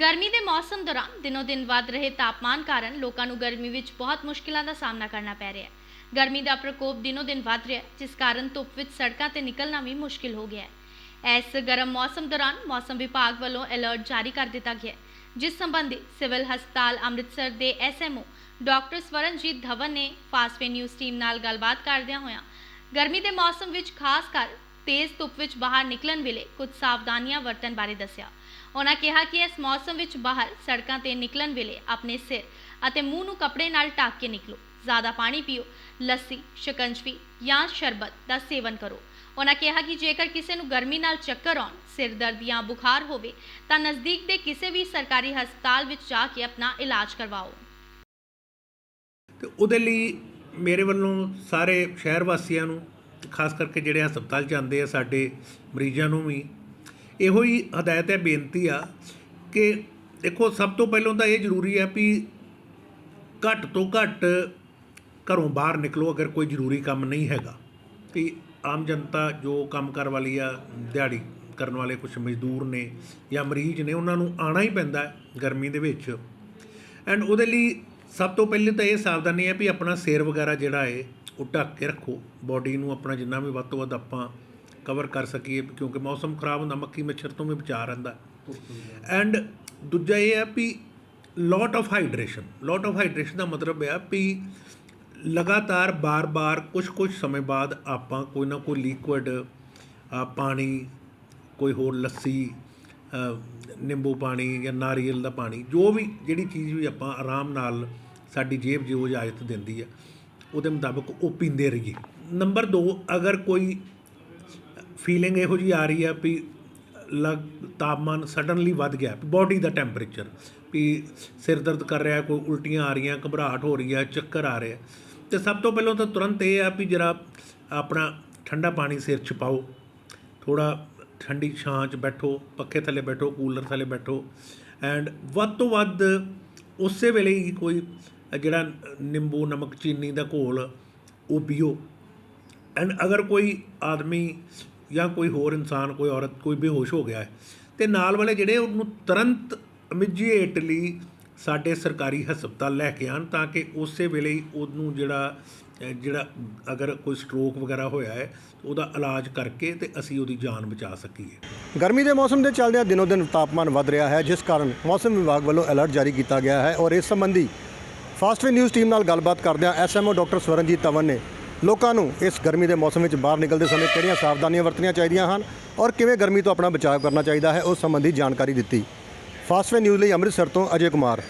ਗਰਮੀ ਦੇ ਮੌਸਮ ਦੌਰਾਨ ਦਿਨੋ ਦਿਨ ਵੱਧ ਰਹੇ ਤਾਪਮਾਨ ਕਾਰਨ ਲੋਕਾਂ ਨੂੰ ਗਰਮੀ ਵਿੱਚ ਬਹੁਤ ਮੁਸ਼ਕਿਲਾਂ ਦਾ ਸਾਹਮਣਾ ਕਰਨਾ ਪੈ ਰਿਹਾ ਹੈ। ਗਰਮੀ ਦਾ ਪ੍ਰਕੋਪ ਦਿਨੋ ਦਿਨ ਵੱਧ ਰਿਹਾ ਹੈ, ਜਿਸ ਕਾਰਨ ਧੁੱਪ ਵਿੱਚ ਸੜਕਾਂ ਤੇ ਨਿਕਲਣਾ ਵੀ ਮੁਸ਼ਕਿਲ ਹੋ ਗਿਆ ਹੈ। ਇਸ ਗਰਮ ਮੌਸਮ ਦੌਰਾਨ ਮੌਸਮ ਵਿਭਾਗ ਵੱਲੋਂ ਅਲਰਟ ਜਾਰੀ ਕਰ ਦਿੱਤਾ ਗਿਆ ਹੈ। ਜਿਸ ਸੰਬੰਧੀ ਸਿਵਲ ਹਸਪਤਾਲ ਅੰਮ੍ਰਿਤਸਰ ਦੇ ਐਸਐਮਓ ਡਾਕਟਰ ਸਵਰਨਜੀਤ ਧਵਨ ਨੇ ਫਾਸਟਵੇ ਨਿਊਜ਼ ਟੀਮ ਨਾਲ ਗੱਲਬਾਤ ਕਰਦਿਆਂ ਹੋਇਆਂ ਗਰਮੀ ਦੇ ਮੌਸਮ ਵਿੱਚ ਖਾਸ ਕਰ ਤੇਜ਼ ਧੁੱਪ ਵਿੱਚ ਬਾਹਰ ਨਿਕਲਣ ਵੇਲੇ ਕੁਝ ਸਾਵਧਾਨੀਆਂ ਵਰਤਣ ਬਾਰੇ ਦੱਸਿਆ। ਉਹਨਾਂ ਕਿਹਾ ਕਿ ਇਸ ਮੌਸਮ ਵਿੱਚ ਬਾਹਰ ਸੜਕਾਂ ਤੇ ਨਿਕਲਣ ਵੇਲੇ ਆਪਣੇ ਸਿਰ ਅਤੇ ਮੂੰਹ ਨੂੰ ਕੱਪੜੇ ਨਾਲ ਢੱਕ ਕੇ ਨਿਕਲੋ। ਜ਼ਿਆਦਾ ਪਾਣੀ ਪੀਓ, ਲੱਸੀ, ਸ਼ਿਕੰਜਵੀ ਜਾਂ ਸ਼ਰਬਤ ਦਾ ਸੇਵਨ ਕਰੋ। ਉਹਨਾਂ ਕਿਹਾ ਕਿ ਜੇਕਰ ਕਿਸੇ ਨੂੰ ਗਰਮੀ ਨਾਲ ਚੱਕਰ ਆਉਣ, ਸਿਰ ਦਰਦ ਜਾਂ ਬੁਖਾਰ ਹੋਵੇ, ਤਾਂ ਨਜ਼ਦੀਕ ਦੇ ਕਿਸੇ ਵੀ ਸਰਕਾਰੀ ਹਸਪਤਾਲ ਵਿੱਚ ਜਾ ਕੇ ਆਪਣਾ ਇਲਾਜ ਕਰਵਾਓ। ਤੇ ਉਹਦੇ ਲਈ ਮੇਰੇ ਵੱਲੋਂ ਸਾਰੇ ਸ਼ਹਿਰ ਵਾਸੀਆਂ ਨੂੰ ਖਾਸ ਕਰਕੇ ਜਿਹੜੇ ਹਸਪਤਾਲ ਜਾਂਦੇ ਆ, ਸਾਡੇ ਮਰੀਜ਼ਾਂ ਨੂੰ ਵੀ, ਇਹੋ ਹੀ ਹਦਾਇਤ ਹੈ, ਬੇਨਤੀ ਆ ਕਿ ਦੇਖੋ, ਸਭ ਤੋਂ ਪਹਿਲਾਂ ਤਾਂ ਇਹ ਜ਼ਰੂਰੀ ਹੈ ਵੀ ਘੱਟ ਤੋਂ ਘੱਟ ਘਰੋਂ ਬਾਹਰ ਨਿਕਲੋ, ਅਗਰ ਕੋਈ ਜ਼ਰੂਰੀ ਕੰਮ ਨਹੀਂ ਹੈਗਾ। ਤੇ ਆਮ ਜਨਤਾ ਜੋ ਕੰਮ ਕਰ ਵਾਲੀ ਆ, ਦਿਹਾੜੀ ਕਰਨ ਵਾਲੇ ਕੁਝ ਮਜ਼ਦੂਰ ਨੇ ਜਾਂ ਮਰੀਜ਼ ਨੇ, ਉਹਨਾਂ ਨੂੰ ਆਣਾ ਹੀ ਪੈਂਦਾ ਗਰਮੀ ਦੇ ਵਿੱਚ। ਐਂਡ ਉਹਦੇ ਲਈ ਸਭ ਤੋਂ ਪਹਿਲੇ ਤਾਂ ਇਹ ਸਾਵਧਾਨੀ ਹੈ ਵੀ ਆਪਣਾ ਸਿਰ ਵਗੈਰਾ ਜਿਹੜਾ ਹੈ ਉਹ ਢੱਕ ਕੇ ਰੱਖੋ। ਬਾਡੀ ਨੂੰ ਆਪਣਾ ਜਿੰਨਾ ਵੀ ਵੱਧ ਤੋਂ ਵੱਧ ਆਪਾਂ ਕਵਰ ਕਰ ਸਕੀਏ, ਕਿਉਂਕਿ ਮੌਸਮ ਖਰਾਬ ਹੁੰਦਾ ਮੱਕੀ ਮੱਛਰ ਤੋਂ ਵੀ ਬਚਾ ਰਹਿੰਦਾ। ਐਂਡ ਦੂਜਾ ਇਹ ਹੈ ਵੀ lot of hydration lot of hydration ਦਾ ਮਤਲਬ ਹੈ ਵੀ ਲਗਾਤਾਰ ਬਾਰ-ਬਾਰ ਕੁਝ-ਕੁਝ ਸਮੇਂ ਬਾਅਦ ਆਪਾਂ ਕੋਈ ਨਾ ਕੋਈ ਲਿਕੁਇਡ ਪਾਣੀ, ਕੋਈ ਹੋਰ ਲੱਸੀ ਨਿੰਬੂ ਪਾਣੀ ਜਾਂ ਨਾਰੀਅਲ ਦਾ ਪਾਣੀ, ਜੋ ਵੀ, ਜਿਹੜੀ ਚੀਜ਼ ਵੀ ਆਪਾਂ ਆਰਾਮ ਨਾਲ ਸਾਡੀ ਜੇਬ ਜਿਉ ਇਜਾਜ਼ਤ ਦਿੰਦੀ ਆ। ਉਹਦੇ ਮੁਤਾਬਕ ਉਹ ਪੀਂਦੇ ਰਹੀਏ। ਨੰਬਰ 2 ਅਗਰ ਕੋਈ ਫੀਲਿੰਗ ਇਹੋ ਜੀ ਆ ਰਹੀ ਆ ਵੀ ਲਗ, ਤਾਪਮਾਨ ਸਡਨਲੀ ਵੱਧ ਗਿਆ ਬਾਡੀ ਦਾ ਟੈਂਪਰੇਚਰ ਵੀ ਸਿਰ ਦਰਦ ਕਰ ਰਿਹਾ, ਕੋਈ ਉਲਟੀਆਂ ਆ ਰਹੀਆਂ, ਘਬਰਾਹਟ ਹੋ ਰਹੀ ਹੈ, ਚੱਕਰ ਆ ਰਿਹਾ ਤੇ ਸਭ ਤੋਂ ਪਹਿਲਾਂ ਤਾਂ ਤੁਰੰਤ ਇਹ ਆ ਵੀ ਜਰਾ ਆਪਣਾ ਠੰਡਾ ਪਾਣੀ ਸਿਰ 'ਚ ਪਾਓ। ਥੋੜਾ ਠੰਡੀ ਛਾਂ 'ਚ ਬੈਠੋ, ਪੱਖੇ ਥੱਲੇ ਬੈਠੋ, ਕੂਲਰ ਥੱਲੇ ਬੈਠੋ ਐਂਡ ਵੱਧ ਤੋਂ ਵੱਧ ਉਸੇ ਵੇਲੇ ਹੀ ਕੋਈ ਜਿਹੜਾ ਨਿੰਬੂ, ਨਮਕ, ਚੀਨੀ ਦਾ ਘੋਲ, ਉਹ ਪੀਓ। ਐਂਡ ਅਗਰ ਕੋਈ ਆਦਮੀ ਜਾਂ ਕੋਈ ਹੋਰ ਇਨਸਾਨ, ਕੋਈ ਔਰਤ, ਕੋਈ ਬੇਹੋਸ਼ ਹੋ ਗਿਆ ਹੈ, ਤੇ ਨਾਲ ਵਾਲੇ ਜਿਹੜੇ ਉਹਨੂੰ ਤੁਰੰਤ ਇਮੀਡੀਏਟਲੀ ਸਾਡੇ ਸਰਕਾਰੀ ਹਸਪਤਾਲ ਲੈ ਕੇ ਆਣ ਤਾਂ ਕਿ ਉਸੇ ਵੇਲੇ ਉਹਨੂੰ ਜਿਹੜਾ ਜਿਹੜਾ ਅਗਰ ਕੋਈ ਸਟ੍ਰੋਕ ਵਗੈਰਾ ਹੋਇਆ ਹੈ, ਉਹਦਾ ਇਲਾਜ ਕਰਕੇ ਤੇ ਅਸੀਂ ਉਹਦੀ ਜਾਨ ਬਚਾ ਸਕੀਏ। ਗਰਮੀ ਦੇ ਮੌਸਮ ਦੇ ਚੱਲਦਿਆਂ ਦਿਨੋ ਦਿਨ ਤਾਪਮਾਨ ਵਧ ਰਿਹਾ ਹੈ, ਜਿਸ ਕਾਰਨ ਮੌਸਮ ਵਿਭਾਗ ਵੱਲੋਂ ਅਲਰਟ ਜਾਰੀ ਕੀਤਾ ਗਿਆ ਹੈ ਔਰ ਇਸ ਸੰਬੰਧੀ ਫਾਸਟਵੇ ਨਿਊਜ਼ ਟੀਮ ਨਾਲ ਗੱਲਬਾਤ ਕਰਦਿਆਂ ਐਸਐਮਓ ਡਾਕਟਰ ਸਵਰਨਜੀਤ ਤਵਨ ਨੇ ਲੋਕਾਂ ਨੂੰ ਇਸ ਗਰਮੀ ਦੇ ਮੌਸਮ ਵਿੱਚ ਬਾਹਰ ਨਿਕਲਦੇ ਸਮੇਂ ਕਿਹੜੀਆਂ ਸਾਵਧਾਨੀਆਂ ਵਰਤਣੀਆਂ ਚਾਹੀਦੀਆਂ ਹਨ ਔਰ ਕਿਵੇਂ ਗਰਮੀ ਤੋਂ ਆਪਣਾ ਬਚਾਅ ਕਰਨਾ ਚਾਹੀਦਾ ਹੈ ਉਸ ਸੰਬੰਧੀ ਜਾਣਕਾਰੀ ਦਿੱਤੀ। ਫਾਸਟਵੇ ਨਿਊਜ਼ ਲਈ ਅੰਮ੍ਰਿਤਸਰ ਤੋਂ ਅਜੇ ਕੁਮਾਰ।